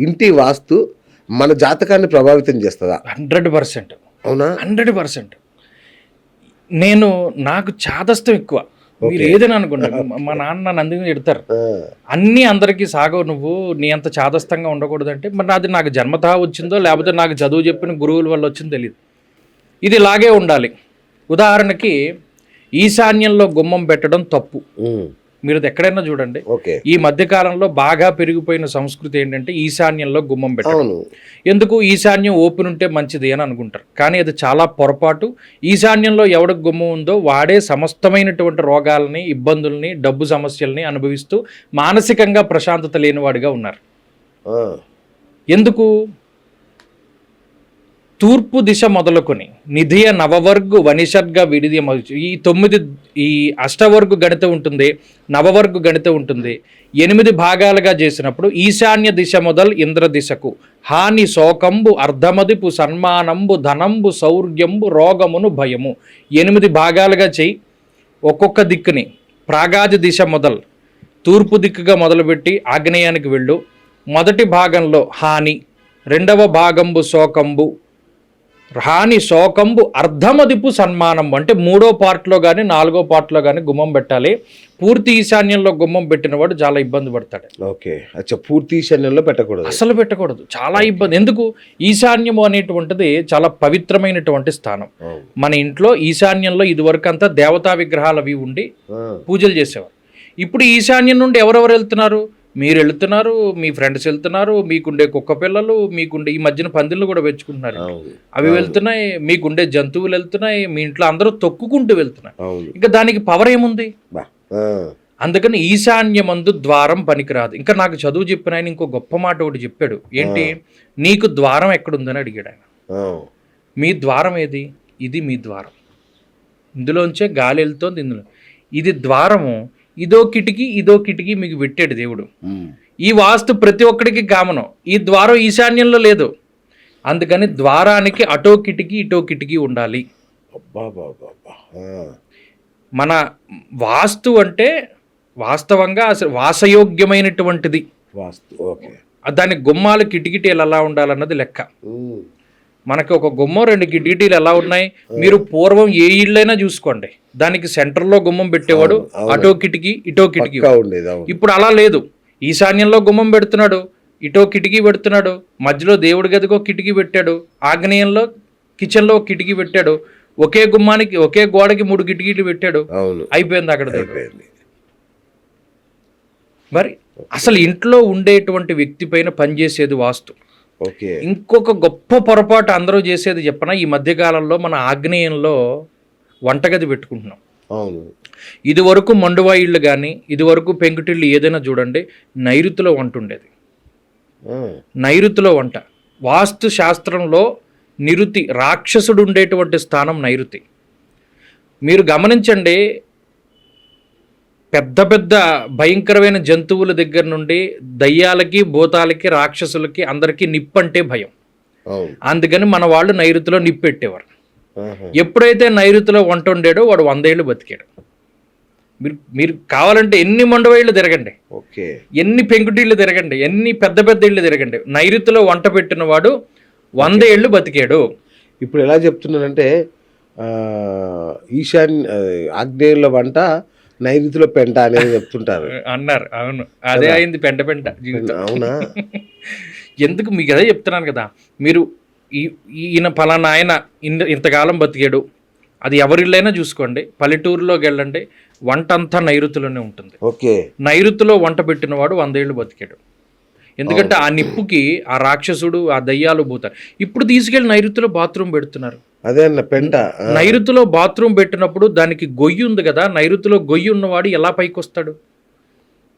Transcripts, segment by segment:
ఇంటి వాస్తు మన జాతకాన్ని ప్రభావితం చేస్తుందా? Hundred percent. అవునా? Hundred percent. నేను నాకు చాదస్తం ఎక్కువ. మీరు ఏదైనా అనుకోండి మా నాన్న నన్ను అందుకని తిడతారు. ఆ, అన్నీ అందరికీ సాగవు నువ్వు నీ అంత చాదస్తంగా ఉండకూడదంటే మరి అది నాకు జన్మతా వచ్చిందో లేకపోతే నాకు చదువు చెప్పిన గురువుల వల్ల వచ్చిందో తెలియదు ఇది ఇలాగే ఉండాలి. ఉదాహరణకి ఈశాన్యంలో గుమ్మం పెట్టడం తప్పు. మీరు ఎక్కడైనా చూడండి ఈ మధ్య కాలంలో బాగా పెరిగిపోయిన సంస్కృతి ఏంటంటే ఈశాన్యంలో గుమ్మం పెట్టడం. ఎందుకు ఈశాన్యం ఓపెన్ ఉంటే మంచిది అని అనుకుంటారు. కానీ అది చాలా పొరపాటు. ఈశాన్యంలో ఎవడికి గుమ్మం ఉందో వాడే సమస్తమైనటువంటి రోగాలని ఇబ్బందుల్ని డబ్బు సమస్యల్ని అనుభవిస్తూ మానసికంగా ప్రశాంతత లేనివాడిగా ఉన్నారు. ఎందుకు? తూర్పు దిశ మొదలుకొని నిధియ నవవర్గు వనిషర్గ విడిది ఈ తొమ్మిది ఈ అష్టవర్గు గణిత ఉంటుంది నవవర్గు గణిత ఉంటుంది. ఎనిమిది భాగాలుగా చేసినప్పుడు ఈశాన్య దిశ మొదలు ఇంద్ర దిశకు. హాని శోకంబు అర్ధమదిపు సన్మానంబు ధనంబు సౌర్యంబు రోగమును భయము. ఎనిమిది భాగాలుగా చేయి. ఒక్కొక్క దిక్కుని ప్రాగాది దిశ మొదలు తూర్పు దిక్కుగా మొదలుపెట్టి ఆగ్నేయానికి వెళ్ళు. మొదటి భాగంలో హాని రెండవ భాగంబు శోకంబు హాని శోకంబు అర్ధమదిపు సన్మానం అంటే మూడో పార్ట్లో కానీ నాలుగో పార్ట్లో కానీ గుమ్మం పెట్టాలి. పూర్తి ఈశాన్యంలో గుమ్మం పెట్టినవాడు చాలా ఇబ్బంది పడతాడు. ఓకే. అచ్చా పూర్తి ఈశాన్యంలో పెట్టకూడదు. అసలు పెట్టకూడదు. చాలా ఇబ్బంది. ఎందుకు? ఈశాన్యము అనేటువంటిది చాలా పవిత్రమైనటువంటి స్థానం. మన ఇంట్లో ఈశాన్యంలో ఇదివరకు అంతా దేవతా విగ్రహాలు అవి ఉండి పూజలు చేసేవారు. ఇప్పుడు ఈశాన్యం నుండి ఎవరెవరు వెళ్తున్నారు? మీరు వెళ్తున్నారు మీ ఫ్రెండ్స్ వెళ్తున్నారు మీకుండే కుక్క పిల్లలు మీకుండే ఈ మధ్యన పందిళ్ళు కూడా పెంచుకుంటున్నారు. అవి వెళ్తున్నాయి మీకుండే జంతువులు వెళ్తున్నాయి మీ ఇంట్లో అందరూ తొక్కుకుంటూ వెళ్తున్నాయి ఇంకా దానికి పవర్ ఏముంది? అందుకని ఈశాన్యమందు ద్వారం పనికిరాదు. ఇంకా నాకు చదువు చెప్పిన ఆయన ఇంకో గొప్ప మాట ఒకటి చెప్పాడు. ఏంటి? నీకు ద్వారం ఎక్కడుందని అడిగాడు ఆయన. మీ ద్వారం ఏది? ఇది మీ ద్వారం. ఇందులోంచే గాలి వెళ్తోంది ఇందులో. ఇది ద్వారము ఇదో కిటికీ ఇదో కిటికీ మీకు పెట్టాడు దేవుడు. ఈ వాస్తు ప్రతి ఒక్కడికి కామనం. ఈ ద్వారం ఈశాన్యంలో లేదు. అందుకని ద్వారానికి అటో కిటికీ ఇటో కిటికీ ఉండాలి. మన వాస్తు అంటే వాస్తవంగా అసలు వాసయోగ్యమైనటువంటిది. వాస్తు ఓకే. దాని గుమ్మాలు కిటికిటీలు ఎలా ఉండాలన్నది లెక్క. మనకి ఒక గుమ్మం రెండు కిటికీలు ఎలా ఉన్నాయి? మీరు పూర్వం ఏ ఇళ్ళైనా చూసుకోండి. దానికి సెంటర్లో గుమ్మం పెట్టేవాడు అటో కిటికీ ఇటో కిటికీ ఇప్పుడు అలా లేదు. ఈశాన్యంలో గుమ్మం పెడుతున్నాడు ఇటో కిటికీ పెడుతున్నాడు మధ్యలో దేవుడి గదికి ఒక కిటికీ పెట్టాడు ఆగ్నేయంలో కిచెన్లో ఒక కిటికీ పెట్టాడు ఒకే గుమ్మానికి ఒకే గోడకి మూడు కిటికీలు పెట్టాడు. అయిపోయింది అక్కడ మరి అసలు ఇంట్లో ఉండేటువంటి వ్యక్తి పైన పనిచేసేది వాస్తు. ఇంకొక గొప్ప పొరపాటు అందరూ చేసేది చెప్పన? ఈ మధ్యకాలంలో మన ఆగ్నేయంలో వంటగది పెట్టుకుంటున్నాం. అవును. ఇది వరకు మండువా ఇళ్ళు కానీ ఇది వరకు పెంకుటిళ్ళు ఏదైనా చూడండి నైరుతిలో వంట ఉండేది. నైరుతిలో వంట. వాస్తు శాస్త్రంలో నిరుతి రాక్షసుడు ఉండేటువంటి స్థానం నైరుతి. మీరు గమనించండి పెద్ద పెద్ద భయంకరమైన జంతువుల దగ్గర నుండి దయ్యాలకి భూతాలకి రాక్షసులకి అందరికీ నిప్పంటే భయం. అందుకని మన వాళ్ళు నైరుతిలో నిప్పు పెట్టేవారు. ఆహా. ఎప్పుడైతే నైరుతిలో వంట వండాడో వాడు వందేళ్ళు బతికాడు. మీరు మీరు కావాలంటే ఎన్ని మండవేళ్ళు తిరగండి. ఓకే. ఎన్ని పెంకుటిళ్ళు తిరగండి. ఎన్ని పెద్ద పెద్ద ఇళ్ళు తిరగండి. నైరుతిలో వంట పెట్టిన వాడు వంద ఏళ్ళు బతికాడు. ఇప్పుడు ఎలా చెప్తున్నానంటే ఈశాన్ ఆగ్నేయంలో వంట నైరుతిలో పెంట అనేది చెప్తుంటారు. అన్నారు అవును. అదే అయింది పెంట పెంట జీవితం. అవునా? ఎందుకు మీకు అదే చెప్తున్నాను కదా? మీరు ఈ ఈయన ఫలానా ఆయన ఇంత ఇంతకాలం బతికాడు. అది ఎవరిళ్ళైనా చూసుకోండి. పల్లెటూరులోకి వెళ్ళండి వంట అంతా నైరుతిలోనే ఉంటుంది. ఓకే. నైరుతిలో వంట పెట్టినవాడు వందేళ్ళు బతికాడు. ఎందుకంటే ఆ నిప్పుకి ఆ రాక్షసుడు ఆ దయ్యాలు పోతారు. ఇప్పుడు తీసుకెళ్ళి నైరుతిలో బాత్రూమ్ పెడుతున్నారు. అదే అన్న పెంట. నైరుతిలో బాత్రూమ్ పెట్టినప్పుడు దానికి గొయ్యి ఉంది కదా నైరుతిలో గొయ్యి ఉన్నవాడు ఎలా పైకి వస్తాడు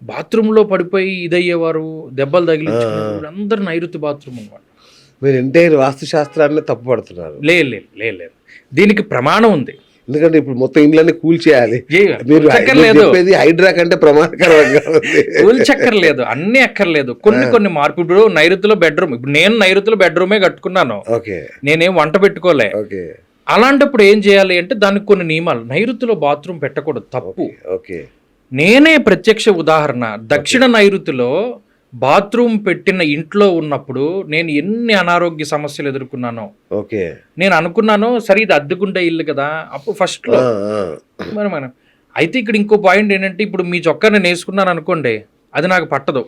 బాత్రూంలో పడిపోయి ఇదయ్యేవారు దెబ్బలు తగిలించుకునేవారు అందరు నైరుతి బాత్రూమ్ ఉన్నవాడు మీరు ఎంటైర్ వాస్తు శాస్త్రాన్ని తప్పు పడుతున్నారు లే లే లే లేదు. దీనికి ప్రమాణం ఉంది. ఎందుకంటే ఇప్పుడు మొత్తం ఇండ్లన్నీ కూల్ చేయాలి. ఏ, మీరు చెప్పేది హైడ్రా కంటే ప్రమాదకరంగా కూల్చక్కర్లేదు అన్నీ అక్కర్లేదు. కొన్ని కొన్ని మార్పు. ఇప్పుడు నైరుతిలో బెడ్రూమ్ ఇప్పుడు నేను నైరుతిలో బెడ్రూమే కట్టుకున్నాను. ఓకే. నేనేం వంట పెట్టుకోలే. ఓకే. అలాంటప్పుడు ఏం చేయాలి అంటే దానికి కొన్ని నియమాలు. నైరుతిలో బాత్రూమ్ పెట్టకూడదు తప్పు. ఓకే నేనే ప్రత్యక్ష ఉదాహరణ. దక్షిణ నైరుతిలో బాత్రూమ్ పెట్టిన ఇంట్లో ఉన్నప్పుడు నేను ఎన్ని అనారోగ్య సమస్యలు ఎదుర్కొన్నానో. ఓకే. నేను అనుకున్నాను సరే ఇది అద్దెకుంటే ఇల్లు కదా అప్పుడు ఫస్ట్. మరి మనం అయితే ఇక్కడ ఇంకో పాయింట్ ఏంటంటే ఇప్పుడు మీ చొక్కా నేను వేసుకున్నాను అనుకోండి అది నాకు పట్టదు.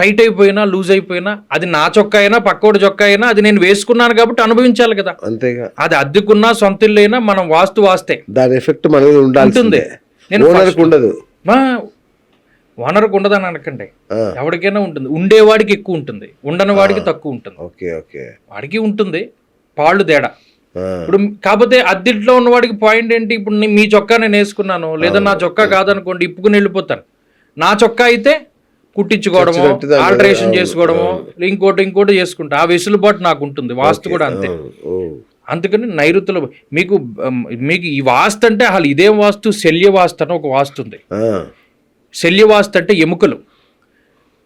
టైట్ అయిపోయినా లూజ్ అయిపోయినా అది నా చొక్కా అయినా పక్కోడి చొక్కా అయినా అది నేను వేసుకున్నాను కాబట్టి అనుభవించాలి కదా. అంతేగా. అది అద్దెకున్నా సొంత ఇల్లు అయినా మనం వాస్తు వాస్తే. దాని ఎఫెక్ట్ మన మీద ఉండాల్సిందే నేను ఓనర్కి ఉండదని అనకండి. ఎవరికైనా ఉంటుంది. ఉండేవాడికి ఎక్కువ ఉంటుంది. ఉండని వాడికి తక్కువ ఉంటుంది. Okay okay. వాడికి ఉంటుంది. పాళ్ళు తేడా. ఇప్పుడు కాకపోతే అద్దెంట్లో ఉన్నవాడికి పాయింట్ ఏంటి? ఇప్పుడు మీ చొక్కా నేను వేసుకున్నాను. లేదా నా చొక్కా కాదనుకోండి ఇప్పుకుని వెళ్ళిపోతాను. నా చొక్కా అయితే కుట్టించుకోవడము ఆల్టరేషన్ చేసుకోవడము ఇంకోటి ఇంకోటి చేసుకుంటా. ఆ వెసులుబాటు నాకు ఉంటుంది. వాస్తు కూడా అంతే. అందుకని నైరుతులు మీకు మీకు ఈ వాస్తు అంటే అసలు ఇదేం వాస్తు శల్య వాస్తు అని ఒక వాస్తు ఉంది. ఆ, శల్య వాస్తు అంటే ఎముకలు.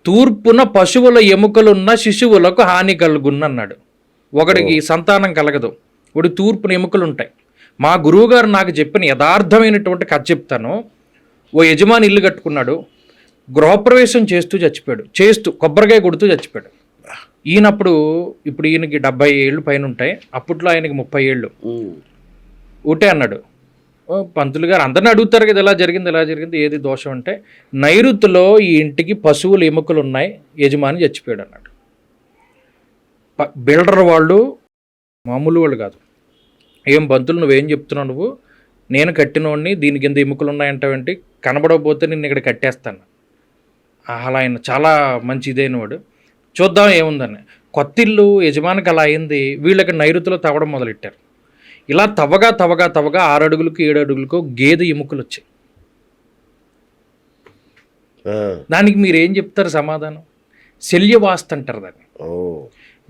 తూర్పున పశువుల ఎముకలున్న శిశువులకు హాని కలుగున్నన్నాడు. ఒకడికి సంతానం కలగదు. ఒకటి తూర్పున ఎముకలు ఉంటాయి మా గురువుగారు నాకు చెప్పిన యథార్థమైనటువంటి కథ చెప్తాను. ఓ యజమాని ఇల్లు కట్టుకున్నాడు. గృహప్రవేశం చేస్తూ చచ్చిపోయాడు. చేస్తూ కొబ్బరికాయ కొడుతూ చచ్చిపోయాడు. ఈయనప్పుడు ఇప్పుడు ఈయనకి డెబ్బై ఏళ్ళు పైన ఉంటాయి అప్పట్లో ఆయనకి ముప్పై ఏళ్ళు. ఊటే అన్నాడు. పంతులు గారు అందరిని అడుగుతారు కదా ఎలా జరిగింది ఎలా జరిగింది ఏది దోషం అంటే నైరుతిలో ఈ ఇంటికి పశువులు ఎముకలు ఉన్నాయి యజమాని చచ్చిపోయాడు అన్నాడు. బిల్డర్ వాళ్ళు మామూలు వాళ్ళు కాదు. ఏం పంతులు నువ్వేం చెప్తున్నావు నువ్వు? నేను కట్టినోడిని దీని కింద ఎముకలు ఉన్నాయంటావేంటి? కనబడకపోతే నేను ఇక్కడ కట్టేస్తాను. అలా ఆయన చాలా మంచి ఇదైన వాడు. చూద్దాం ఏముందని. కొత్త ఇల్లు యజమానికి అలా అయింది వీళ్ళకి నైరుతిలో తవ్వడం మొదలెట్టారు. ఇలా తవ్వగా తవ్వగా తవ్వగా ఆరు అడుగులకు ఏడు అడుగులకు గేదె ఎముకలు వచ్చాయి. దానికి మీరు ఏం చెప్తారు సమాధానం? శల్యవాస్తు అంటారు దాన్ని.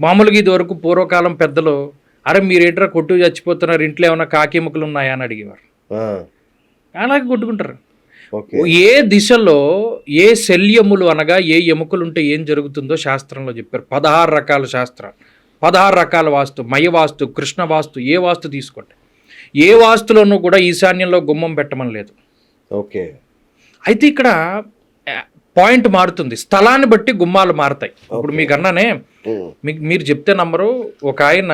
మామూలుగా ఇది వరకు పూర్వకాలం పెద్దలు అరే మీరేంట్రా కొట్టు చచ్చిపోతున్నారు ఇంట్లో ఏమైనా కాకి ఎముకలు ఉన్నాయా? అని అడిగేవారు. అలాగే కొట్టుకుంటారు. ఏ దిశలో ఏ శల్యములు అనగా ఏ ఎముకలు ఉంటే ఏం జరుగుతుందో శాస్త్రంలో చెప్పారు. పదహారు రకాల శాస్త్రాలు. పదహారు రకాల వాస్తు మయ వాస్తు కృష్ణ వాస్తు ఏ వాస్తు తీసుకోండి. ఏ వాస్తులోనూ కూడా ఈశాన్యంలో గుమ్మం పెట్టమని లేదు. ఓకే. అయితే ఇక్కడ పాయింట్ మారుతుంది. స్థలాన్ని బట్టి గుమ్మాలు మారుతాయి. ఇప్పుడు మీకు అన్నానే మీకు మీరు చెప్తే నమ్మరు ఒక ఆయన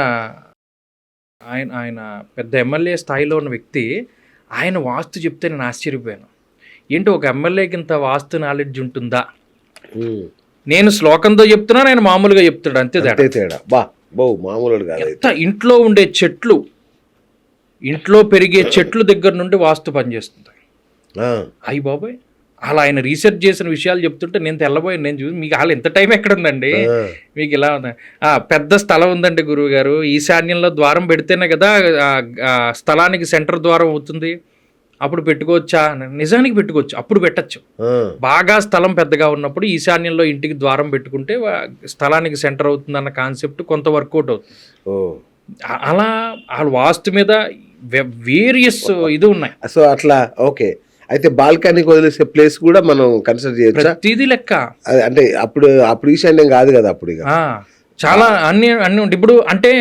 ఆయన ఆయన పెద్ద ఎమ్మెల్యే స్థాయిలో ఉన్న వ్యక్తి ఆయన వాస్తు చెప్తే నేను ఆశ్చర్యపోయాను. ఏంటి ఒక ఎమ్మెల్యేకి ఇంత వాస్తు నాలెడ్జ్ ఉంటుందా. నేను శ్లోకంతో చెప్తున్నా నేను మామూలుగా చెప్తాడు అంతే తేడా. అంతే తేడా. బా. బౌ మామూలు కాదు ఇంట్లో ఉండే చెట్లు ఇంట్లో పెరిగే చెట్లు దగ్గర నుండి వాస్తు పనిచేస్తుంది. అయ్యి బాబాయ్ అలా ఆయన రీసెర్చ్ చేసిన విషయాలు చెప్తుంటే నేను తెల్లబోయాను నేను చూసి మీకు అలా ఎంత టైం ఎక్కడ ఉందండి? మీకు ఇలా ఉంది? ఆ, పెద్ద స్థలం ఉందండి గురువు గారు ఈశాన్యంలో ద్వారం పెడితేనే కదా స్థలానికి సెంటర్ ద్వారం అవుతుంది. అప్పుడు పెట్టుకోవచ్చా. నిజానికి పెట్టుకోవచ్చు. అప్పుడు పెట్టచ్చు. బాగా స్థలం పెద్దగా ఉన్నప్పుడు ఈశాన్యంలో ఇంటికి ద్వారం పెట్టుకుంటే స్థలానికి సెంటర్ అవుతుంది అన్న కాన్సెప్ట్ కొంత వర్కౌట్ అవుతుంది. అలా వాళ్ళ వాస్తు మీద వేరియస్ ఇది ఉన్నాయి. సో అట్లా ఓకే. అయితే బాల్కనీకి వదిలేసే ప్లేస్ కూడా మనం కన్సిడర్ చేయొచ్చా? ప్రతిదీ లెక్క. అంటే అప్పుడు అప్పుడు ఈశాన్యం కాదు కదా అప్పుడు ఇక. చాలా అన్ని అన్ని ఉంటాయి ఇప్పుడు అంటే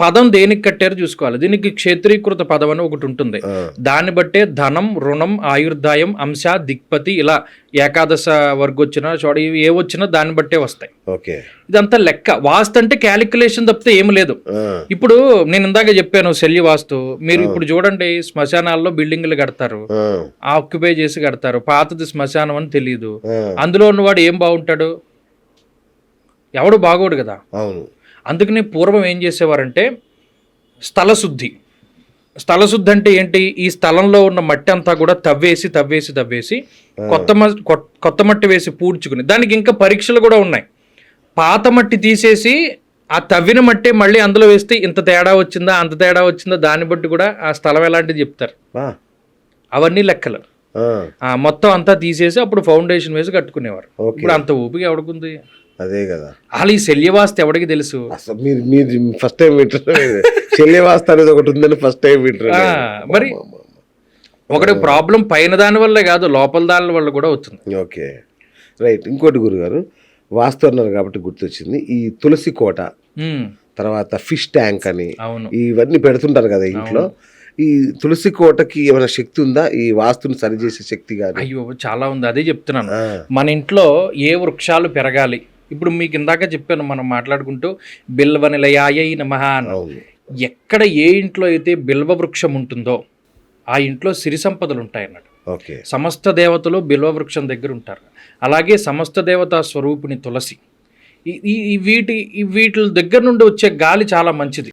పదం దేనికి కట్టారో చూసుకోవాలి. దీనికి క్షేత్రీకృత పదం అని ఒకటి ఉంటుంది. దాన్ని బట్టే ధనం రుణం ఆయుర్దాయం అంశ దిక్పతి ఇలా ఏకాదశ వర్గ వచ్చినా చూడ ఇవి ఏ వచ్చినా దాన్ని బట్టే వస్తాయి. ఓకే. ఇదంతా లెక్క. వాస్తు అంటే క్యాలిక్యులేషన్ తప్పితే ఏం లేదు. ఇప్పుడు నేను ఇందాక చెప్పాను శల్య వాస్తు. మీరు ఇప్పుడు చూడండి శ్మశానాల్లో బిల్డింగ్లు కడతారు. ఆక్యుపై చేసి కడతారు. పాతది శ్మశానం అని తెలియదు అందులో ఉన్నవాడు ఏం బాగుంటాడు? ఎవడు బాగోడు కదా? అవును. అందుకనే పూర్వం ఏం చేసేవారంటే స్థల శుద్ధి స్థల శుద్ధి అంటే ఏంటి? ఈ స్థలంలో ఉన్న మట్టి అంతా కూడా తవ్వేసి తవ్వేసి తవ్వేసి కొత్త కొత్త మట్టి వేసి పూడ్చుకుని దానికి ఇంకా పరీక్షలు కూడా ఉన్నాయి. పాత మట్టి తీసేసి ఆ తవ్విన మట్టి మళ్ళీ అందులో వేస్తే ఇంత తేడా వచ్చిందా అంత తేడా వచ్చిందా దాన్ని బట్టి కూడా ఆ స్థలం ఎలాంటిది చెప్తారు. అవన్నీ లెక్కలు. మొత్తం అంతా తీసేసి అప్పుడు ఫౌండేషన్ వేసి కట్టుకునేవారు. ఇప్పుడు అంత ఊపిక ఎవడుకుంది అదే కదా. అసలు ఈ శల్యవాస్త ఎవడికి తెలుసు? అసలు మీరు మీరు ఫస్ట్ టైం వింటున్నారు చెల్లివాస్త అనేది ఒకటి ఉందని ఫస్ట్ టైం వింటున్నారు ఆ, మరి ఒకటి ప్రాబ్లం పైన దాని వల్లే కాదు లోపల దాని వల్ల కూడా అవుతుంది ఓకే. రైట్ ఇంకోటి గురుగారు వాస్తు అన్నారు కాబట్టి గుర్తొచ్చింది. ఈ తులసి కోట తర్వాత ఫిష్ ట్యాంక్ అని ఇవన్నీ పెడుతుంటారు కదా ఇంట్లో. ఈ తులసి కోటకి ఏమైనా శక్తి ఉందా? ఈ వాస్తుని సరిచేసే శక్తి కానీ అయ్యో చాలా ఉంది. అదే చెప్తున్నాను. మన ఇంట్లో ఏ వృక్షాలు పెరగాలి ఇప్పుడు మీకు ఇందాక చెప్పాను మనం మాట్లాడుకుంటూ బిల్వ నిలయాయ నమః అని. ఎక్కడ ఏ ఇంట్లో అయితే బిల్వ వృక్షం ఉంటుందో ఆ ఇంట్లో సిరి సంపదలు ఉంటాయి అన్నట్టు ఓకే. సమస్త దేవతలు బిల్వ వృక్షం దగ్గర ఉంటారు. అలాగే సమస్త దేవతా స్వరూపిణి తులసి. ఈ వీటి ఈ వీటి దగ్గర నుండి వచ్చే గాలి చాలా మంచిది.